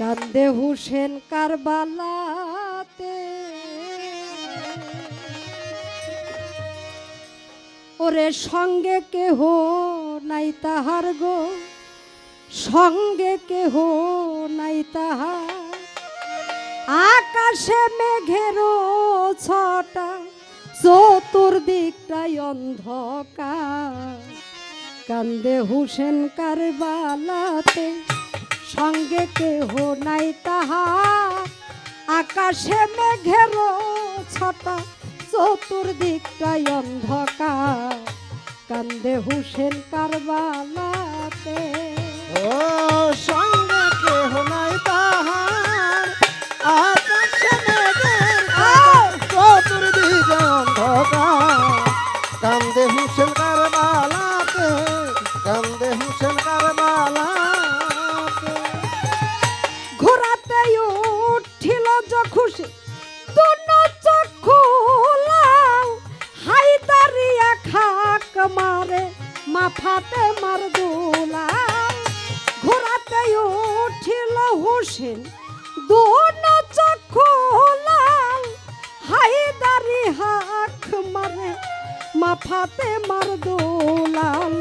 কান্দে হুসেন কারবালাতে। ওরে সঙ্গে কেহ নাই তাহার গো, সঙ্গে কেহ নাই তাহার। আকাশে মেঘেরও ছটা, চতুর্দিকটাই অন্ধকার। কান্দে হুসেন কারবালাতে সঙ্গে কেহ নাই তাহা আকাশে মেঘের ছটা, চতুর্দিকটাই অন্ধকার। কান্দে হুসেন কারবালাতে। ও, সঙ্গে কেহ নাই তাহার। আকাশে মাফাতে মার দুলাও ঘোরাতে উঠিল হুসেন দুনো চক্ষু লাও হাই দাঁড়ি হাক মারে মাফাতে মার দুলাল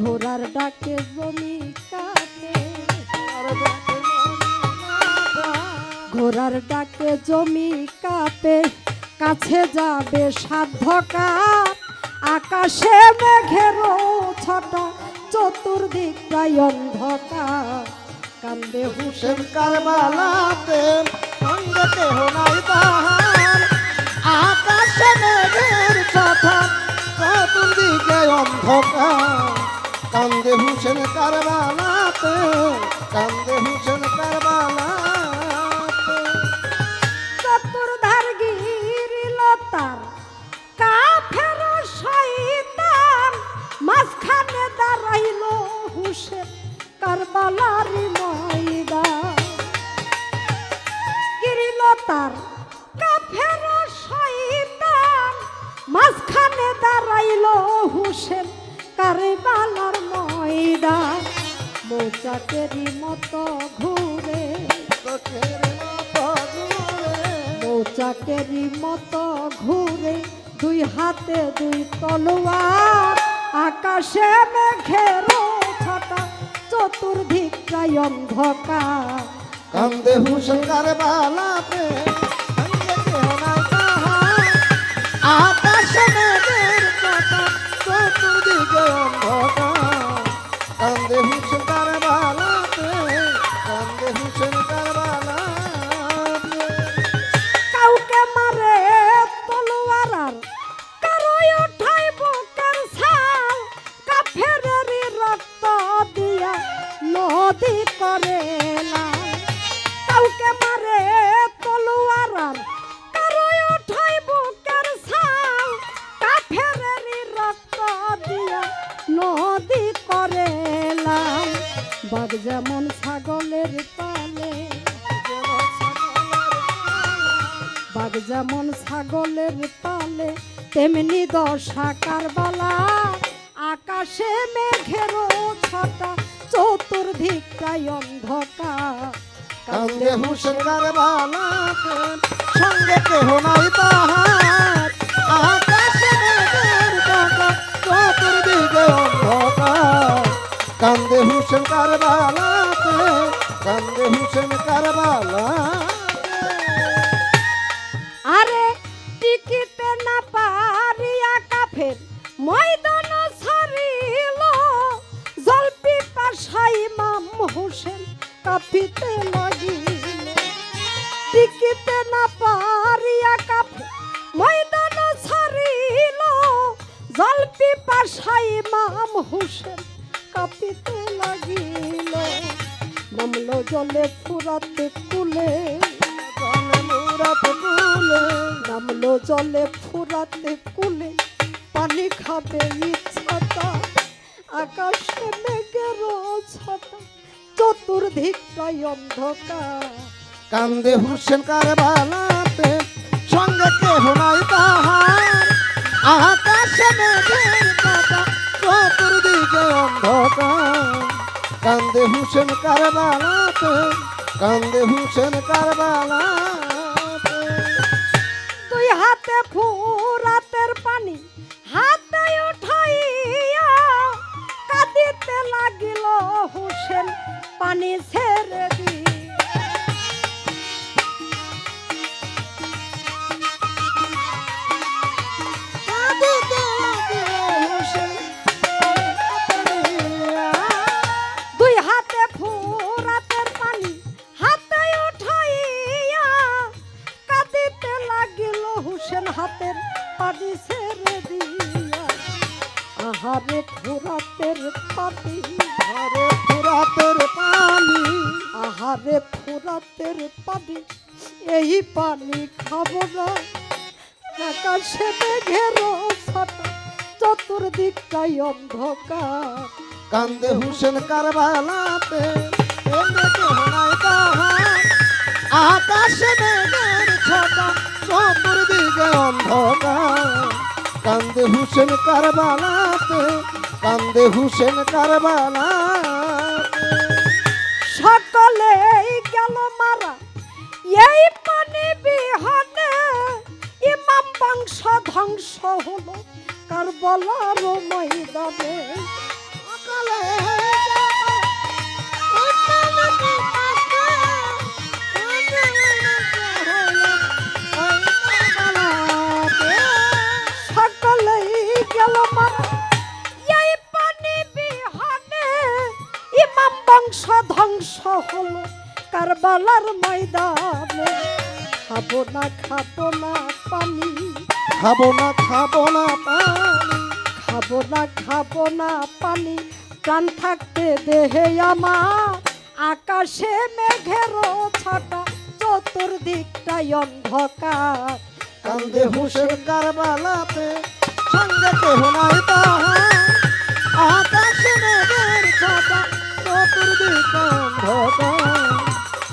ঘোড়ার ডাকে জমি কাটে ঘোড়ার ডাকে জমি কাপে, কাছে যাবে সাধ্যকার আকাশে মেঘের ছটা চতুর্দিকটাই অন্ধকার। কান্দে হুসেন কারবালাতে সঙ্গে কেহ তাহার। আকাশে মেঘের কথা চতুর্দিকে অন্ধকার। কান্দে হুসেন কারবালাতে, কান্দে হুসেন মাঝখানে দাঁড়াইল হুসেন কারবালার ময়দান। মৌচাকেরই মতো ঘুরে। মৌচাকেরই মতো ঘুরে দুই হাতে দুই তলোয়ার। আকাশে মেঘের ছটা চতুর্দিকটাই অন্ধকার। কান্দে হুসেন কারবালাতে সঙ্গে করে লাল। কাউকে মারে তলোয়ার আর কারোই ওঠাই বুকের নদী করে লাল। বাঘ যেমন ছাগলের পালে বাঘ যেমন ছাগলের পালে, তেমনি দশা কারবালা আকাশে মেঘের ছটা চতুর্দিকটাই অন্ধকার। কান্দে হুসেন কারবালাতে সঙ্গে কেহ নাই তাহার। আকাশে চতুর্দিকে অন্ধকার। কান্দে হুসেন কারবালাতে কান্দে হুসেন কারবালাতে আরে টিকিতে কাঁপিতে লাগিল টিকিতে না পারিয়া কাফের ময়দান ছাড়িল। জলপি পাশাই মাম হোসেন কাঁপিতে লাগিল। নামলো জলে ফুরাতে কুলে কুলে নামলো জলে ফুরাতে কুলে পানি খাবে ইচ্ছাটা আকাশে চতুর্দিকটাই অন্ধকার। কান্দে হুসেন কারবালাতে, সঙ্গে কেহ নাই তাহার। আকাশে মেঘের কথা চতুর্দিকে অন্ধকার। কান্দে হুসেন কারবালাতে, কান্দে হুসেন কারবালাতে হাতের পানি ছেড়ে দিয়া আহারে ফুরাতের পানি। আরে ফুরাতের পানি। আহারে ফুরাতের পানি এই পানি খাব না। আকাশে মেঘের ছাটা চতুর্দিকটাই অন্ধকার। কান্দে হুসেন কারবালাতে আকাশে মেঘের ছাতা চতুর্দিকে কান্দে হুসেন কারবালাতে, কান্দে হুসেন কারবালাতে। সকলেই গেল মারা। এই পানি বিহনে ইমাম বংশ ধ্বংস হলো। কার বলার ময়দানে। সকালে বংশ ধ্বংস হলো কারবালার ময়দানে। খাব না খাব না পানি। খাব না খাব না পানি। খাব না খাব না পানি। প্রাণ থাকতে দেহে আমার আকাশে মেঘের ছাটা চতুর্দিকটাই অন্ধকার। কান্দে হুসেন কারবালাতে সঙ্গে কেহ নাই তাহার। অন্ধকার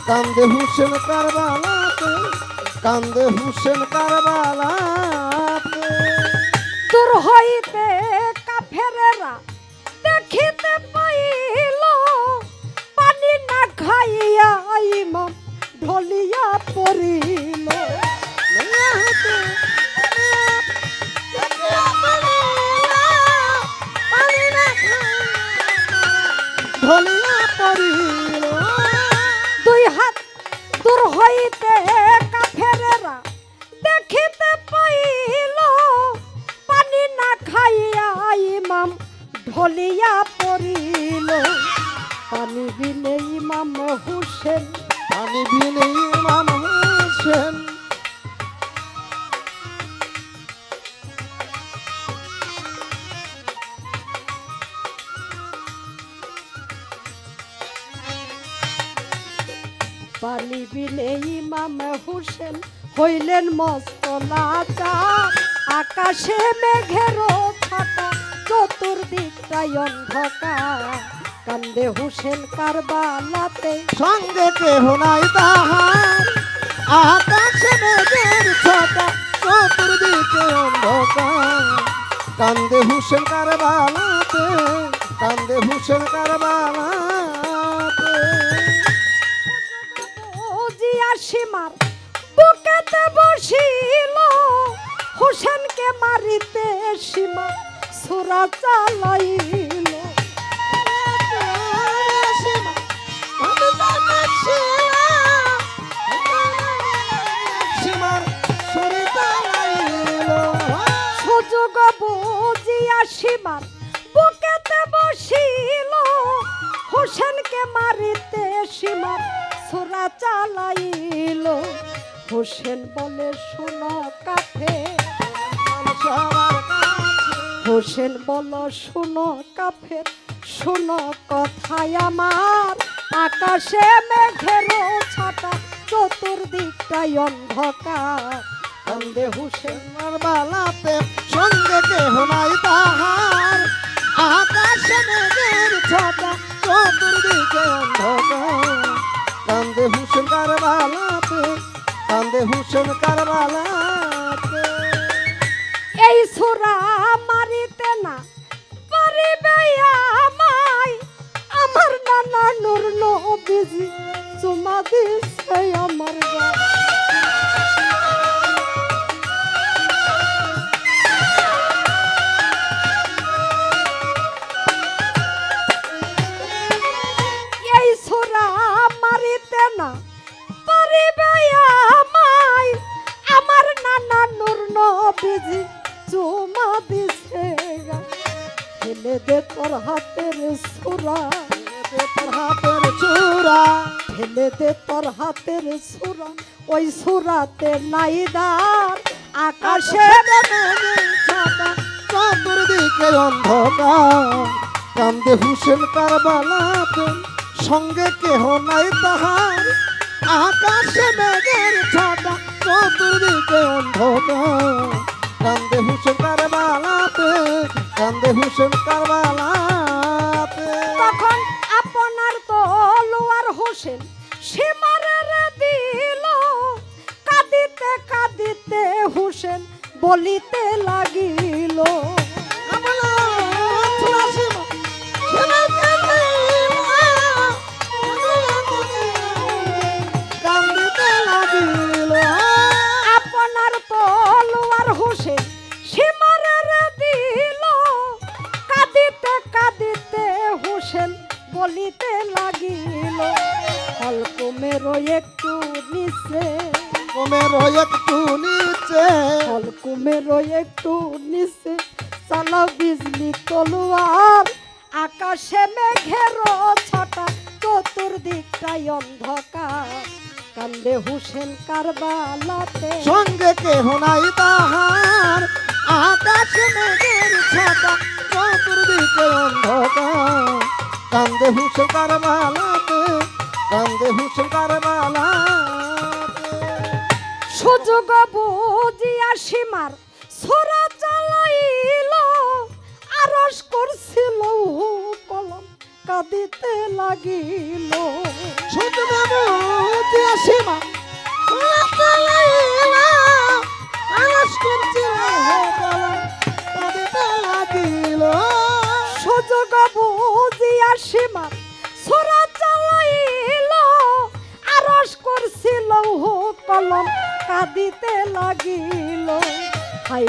কান্দে হুসেন কারবালাতে, কান্দে হুসেন কারবালাতে। দূর হইতে কাফেরেরা দেখিতে পাইল, পানি না খাইয়া ইমাম ঢলিয়া ইমাম ঢলিয়া পড়িল। পানি বিনে ইমাম হুসেন আমি বিনে ইমাম হোসেন। পানি বিনে ইমাম হুসেন হইলেন মস্তলাচা আকাশে মেঘের ছাতা চতুর্দিকটাই অন্ধকার। কান্দে হুসেন কারবালাতে। সঙ্গে কেহ নাই তাহার। আকাশে মেঘের ছটা চতুর্দিকে অন্ধকার। কান্দে হুসেন কারবালাতে কান্দে হুসেন কারবালাতে। জিয়া সীমার বুকেতে বসিল। হুসেনকে মারিতে সীমা সুরা চালাইল। সুযোগ বুঝিয়া সীমার বুকেতে বসিল। হুসেনকে মারিতে সীমার সুরা চালাইল। হুসেন বলে, শোনো কাফে সবার হোসেন বল, শুনো কাফের, শুনো কথায় আমার। আকাশে মেঘের ছাটা চতুর্দিকটাই অন্ধকার। কান্দে হুসেনার বালাতে সঙ্গে কেহ নাই তাহার। আকাশে মেঘের ছটা চতুর্দিকে অন্ধকার। কান্দে হুসেন কার বালাতে কান্দে হুসেন কার বালাতে। এই সুরা মারিতে না পারিবে আমায়। আমার নানা নূর নবীজি চুমা দিছে আমার গান। ফেলে দে তোর হাতের ছোরা ওই ছোরাতে নাইদার আকাশে চতুর্দিকে অন্ধকার। কান্দে হুসেন সঙ্গে কেহ নাই তাহার। আকাশে মেঘের ছাতা চতুর্দিকে অন্ধকার। কান্দে হুসেন কারবালাতে, কান্দে হুসেন কারবালাতে। তখন আপনার তলোয়ার হোসেন সীমারে দিল। কাঁদিতে কাঁদিতে হোসেন বলিতে লাগিল। আপনার তলোয়ার হোসেন সীমারে দিল। কাঁদিতে কাঁদিতে হোসেন বলিতে লাগিল অল্পমের একটু নিচে। কমের একটু নিচে। ফলকুমের একটু নিচে। চালা বিজলি তলোয়ার আকাশে মেঘের ছটা চতুর্দিকটাই অন্ধকার। কান্দে হুসেন কারবালাতে। সঙ্গে কেহ নাই তাহার কান্দে হুসেন কারবালাতে কান্দে হুসেন কারবালাতে সুযোগ বুঝিয়া সীমার ছোরা চালাইল আরস করছিল কলম কাঁদিতে লাগিল। বাবু দিয়া সীমা আলাস করছিল হে গলা কাঁদিতে লাগিল। সুযোগ বুঝিয়া সীমা। সোরা চালাইল আরস করছিল কলম কাঁদিতে লাগিল। হাই